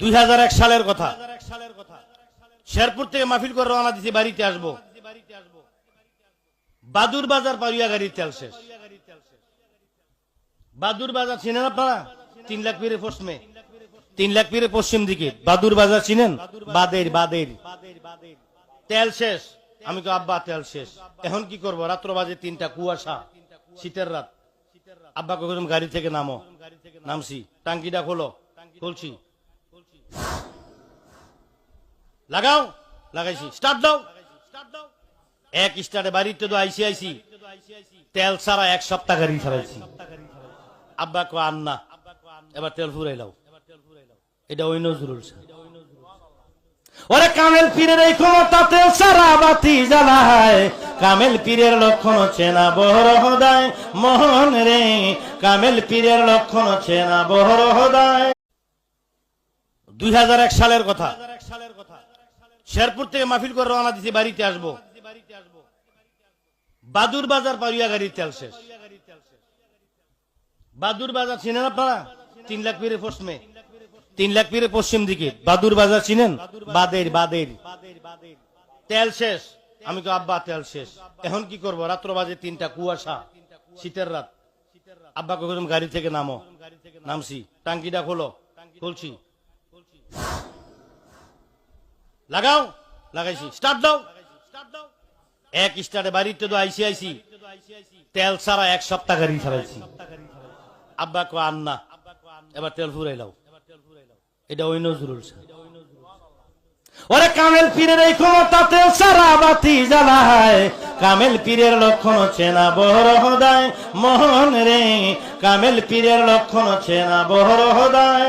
দুই হাজার এক সালের কথা। শেরপুর থেকে মাহফিল করে রওনা দিছি, বাড়িতে আসব। বাদুর বাজার পারিয়া গাড়ির তেল শেষ। বাদুর বাজার চিনেন আপনারা? তিন লাখ পীরে পশ্চিমে তিন লাখ পীরে পশ্চিম দিকে। বাদুর বাজার চিনেন? বাদের বাদের। তেল শেষ। আমি তো আব্বা, তেল শেষ। এখন কি করব? রাত্র বাজে তিনটা, কুয়াশা। শীতের রাত। আব্বা কখন গাড়ি থেকে নামো। নামছি। টাঙ্কিটা খোলো। খুলছি। লাগাও, লাগাইছি। স্টার্ট দাও। এক স্টার্টে বাড়িতে তো আইসি আইসি। তেল ছাড়া এক সপ্তাহ গাড়ি চালাইছি। আব্বা কো, আন্না, এবার তেল ফুরাইলাও এটা ওই নজরুল ওরে কামেল পীরের এই ক্ষমতাতে সারা বাতি জ্বালায়। কামেল পীরের লক্ষণ চেনা বহর হদায়। মোহন রে, কামেল পীরের লক্ষণ চেনা বহর হদায়। দুই হাজার এক সালের কথা। শেরপুর থেকে মাহফিল করে রওনা দিছি, বাড়িতে আসব। বাদুর বাজার পারিয়া গাড়ির তেল শেষ। বাদুর বাজার চিনেন আপনারা? তিন লাখ পীরে পশ্চিমে তিন লাখ পীরে পশ্চিম দিকে। বাদুর বাজার চিনেন? বাদের বাদের। তেল শেষ। আমি তো আব্বা, তেল শেষ। এখন কি করব? রাত্র বাজে তিনটা, কুয়াশা। শীতের রাত। আব্বা কখন গাড়ি থেকে নামো। নামছি। টাঙ্কিটা খোলো। খুলছি। লাগাও, লাগাইছি। স্টার্ট দাও। এক স্টার্টে বাড়িতে তো আইসি আইসি। তেল ছাড়া এক সপ্তাহ গাড়ি চালাইছি। আব্বা কো আন্না এবার তেল ফুরাইলাও এটা ওই নজরুল ওরে কামেল পীরের এই ক্ষমতাতে সারা বাতি জ্বালায়। কামেল পীরের লক্ষণ চেনা বহর হদায়। মোহন রে, কামেল পীরের লক্ষণ চেনা বহর হদায়।